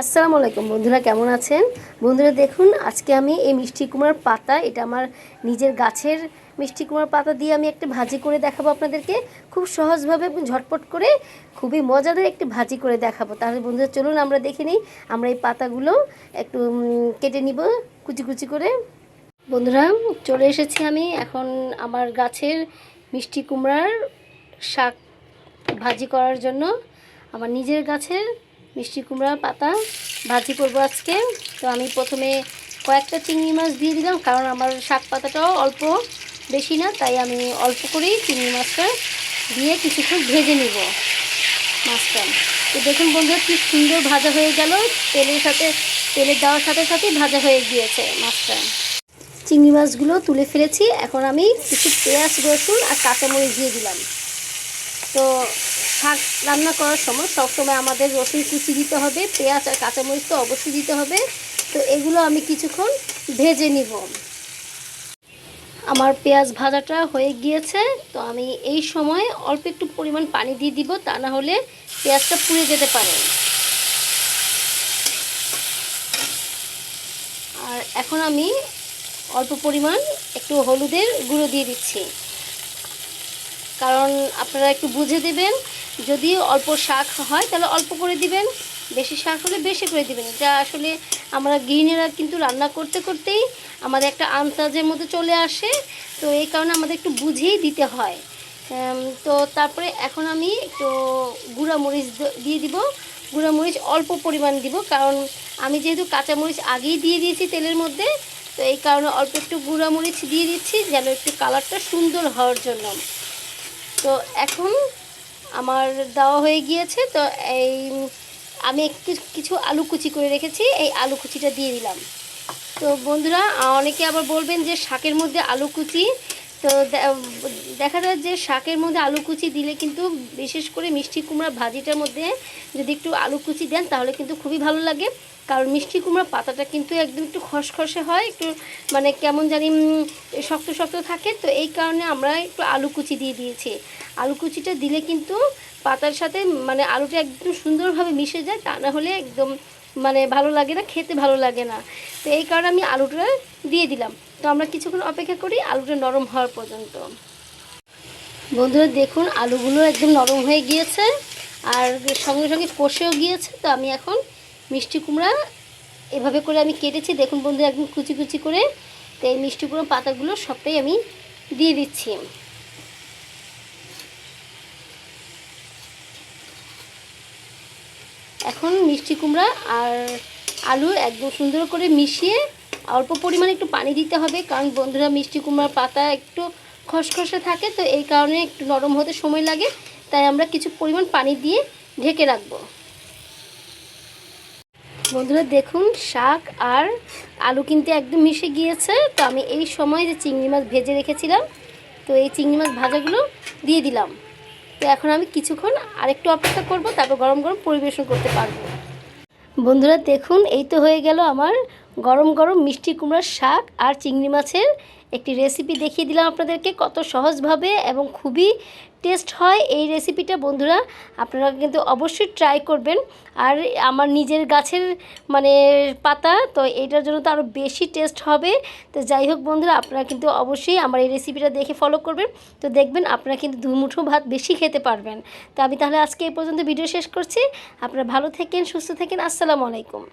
আসসালামু আলাইকুম, বন্ধুরা কেমন আছেন? বন্ধুরা দেখুন, আজকে আমি এই মিষ্টি কুমড়ার পাতা, এটা আমার নিজের গাছের মিষ্টি কুমড়ার পাতা দিয়ে আমি একটা ভাজি করে দেখাবো আপনাদেরকে। খুব সহজভাবে ঝটপট করে, খুবই মজাদার একটি ভাজি করে দেখাবো। তাহলে বন্ধুরা চলুন, আমরা দেখে নিই, আমরা এই পাতাগুলো একটু কেটে নিব কুচি কুচি করে। বন্ধুরা, চলে এসেছি আমি এখন আমার গাছের মিষ্টি কুমড়ার শাক ভাজি করার জন্য। আমার নিজের গাছের মিষ্টি কুমড়ার পাতা ভাজি করব আজকে। তো আমি প্রথমে কয়েকটা চিংড়ি মাছ দিয়ে দিলাম, কারণ আমার শাক পাতাটাও অল্প বেশি না, তাই আমি অল্প করেই চিংড়ি মাছটা দিয়ে কিছুক্ষণ ভেজে নিব মাছটা। তো দেখুন বন্ধুরা, কি সুন্দর ভাজা হয়ে গেল। তেলের সাথে, তেলের দেওয়ার সাথে সাথে ভাজা হয়ে গিয়েছে মাছটা। চিংড়ি মাছগুলো তুলে ফেলেছি। এখন আমি কিছু পেঁয়াজ, রসুন আর কাঁচামরিচ দিয়ে দিলাম। তো শাক রান্না করার সময় সবসময় আমাদের রসুন কুচি দিতে হবে, পেঁয়াজ আর কাঁচামরিচ তো অবশ্যই দিতে হবে। তো এগুলো আমি কিছুক্ষণ ভেজে নিব। আমার পেঁয়াজ ভাজাটা হয়ে গিয়েছে, তো আমি এই সময় অল্প একটু পরিমাণ পানি দিয়ে দিব, তা না হলে পেঁয়াজটা পুড়ে যেতে পারে। আর এখন আমি অল্প পরিমাণ একটু হলুদের গুঁড়ো দিয়ে দিচ্ছি। কারণ আপনারা একটু বুঝে দেবেন। যদি অল্প শাক হয়, তাহলে অল্প করে দিবেন। বেশি শাক হলে বেশি করে দিবেন। এটা আসলে আমরা গৃহিণীরা কিন্তু রান্না করতে করতেই আমাদের একটা আন্দাজের মধ্যে চলে আসে। তো এই কারণে আমাদের একটু বুঝেই দিতে হয়। তো তারপরে এখন আমি একটু গুঁড়া মরিচ দিয়ে দিব। গুঁড়া মরিচ অল্প পরিমাণ দিব, কারণ আমি যেহেতু কাঁচা মরিচ আগেই দিয়ে দিয়েছি তেলের মধ্যে, তো এই কারণে অল্প একটু গুঁড়া মরিচ দিয়ে দিচ্ছি, যেন একটু কালারটা সুন্দর হওয়ার জন্য। তো এখন আমার দেওয়া হয়ে গিয়েছে, তো এই, আমি একটু কিছু আলু কুচি করে রেখেছি, এই আলু কুচিটা দিয়ে দিলাম। তো বন্ধুরা, অনেকে আবার বলবেন যে শাকের মধ্যে আলু কুচি, তো দেখা যায় যে শাকের মধ্যে আলু কুচি দিলে কিন্তু বিশেষ করে মিষ্টি কুমড়া ভাজিটার মধ্যে যদি একটু আলু কুচি দেন, তাহলে কিন্তু খুবই ভালো লাগে। কারণ মিষ্টি কুমড়া পাতাটা কিন্তু একদম একটু খসখসে হয়, একটু মানে কেমন জানি শক্ত শক্ত থাকে। তো এই কারণে আমরা একটু আলু কুচি দিয়ে দিয়েছি। আলু কুচিটা দিলে কিন্তু পাতার সাথে মানে আলুটা একদম সুন্দরভাবে মিশে যায়, তা না হলে একদম মানে ভালো লাগে না, খেতে ভালো লাগে না। তো এই কারণে আমি আলুটা দিয়ে দিলাম। তো আমরা কিছুক্ষণ অপেক্ষা করি, আলুটা নরম হওয়ার পর্যন্ত। বন্ধুরা, দেখুন, আলুগুলো একদম নরম হয়ে গিয়েছে, আর সঙ্গে সঙ্গে কষেও গিয়েছে। তো আমি এখন মিষ্টি কুমড়া এভাবে করে আমি কেটেছি। দেখুন বন্ধুরা, একদম কুচি কুচি করে। তো এই মিষ্টি কুমড়ো পাতাগুলো সবটাই আমি দিয়ে দিচ্ছি। এখন মিষ্টি কুমড়া আর আলু একদম সুন্দর করে মিশিয়ে অল্প পরিমাণে একটু পানি দিতে হবে, কারণ বন্ধুরা মিষ্টি কুমড়ার পাতা একটু খসখসে থাকে, তো এই কারণে একটু নরম হতে সময় লাগে। তাই আমরা কিছু পরিমাণ পানি দিয়ে ঢেকে রাখব। বন্ধুরা দেখুন, শাক আর আলু কিন্তু একদম মিশে গিয়েছে। তো আমি এই সময় যে চিংড়ি মাছ ভেজে রেখেছিলাম, তো এই চিংড়ি মাছ ভাজাগুলো দিয়ে দিলাম। তো এখন আমি কিছুক্ষণ আরেকটু অপেক্ষা করব, তারপর গরম গরম পরিবেশন করতে পারব। বন্ধুরা দেখুন, এই তো হয়ে গেল আমার গরম গরম মিষ্টি কুমড়ার শাক আর চিংড়ি মাছের একটি রেসিপি দেখিয়ে দিলাম আপনাদেরকে। কত সহজভাবে এবং খুবই টেস্ট হয় এই রেসিপিটা বন্ধুরা, আপনারা কিন্তু অবশ্যই ট্রাই করবেন। আর আমার নিজের গাছের মানে পাতা, তো এটার জন্য তো আরও বেশি টেস্ট হবে। তো যাই হোক বন্ধুরা, আপনারা কিন্তু অবশ্যই আমার এই রেসিপিটা দেখে ফলো করবেন। তো দেখবেন আপনারা কিন্তু দুমুঠো ভাত বেশি খেতে পারবেন। তো আমি তাহলে আজকে এই পর্যন্ত ভিডিও শেষ করছি। আপনারা ভালো থাকেন, সুস্থ থাকেন। আসসালামু আলাইকুম।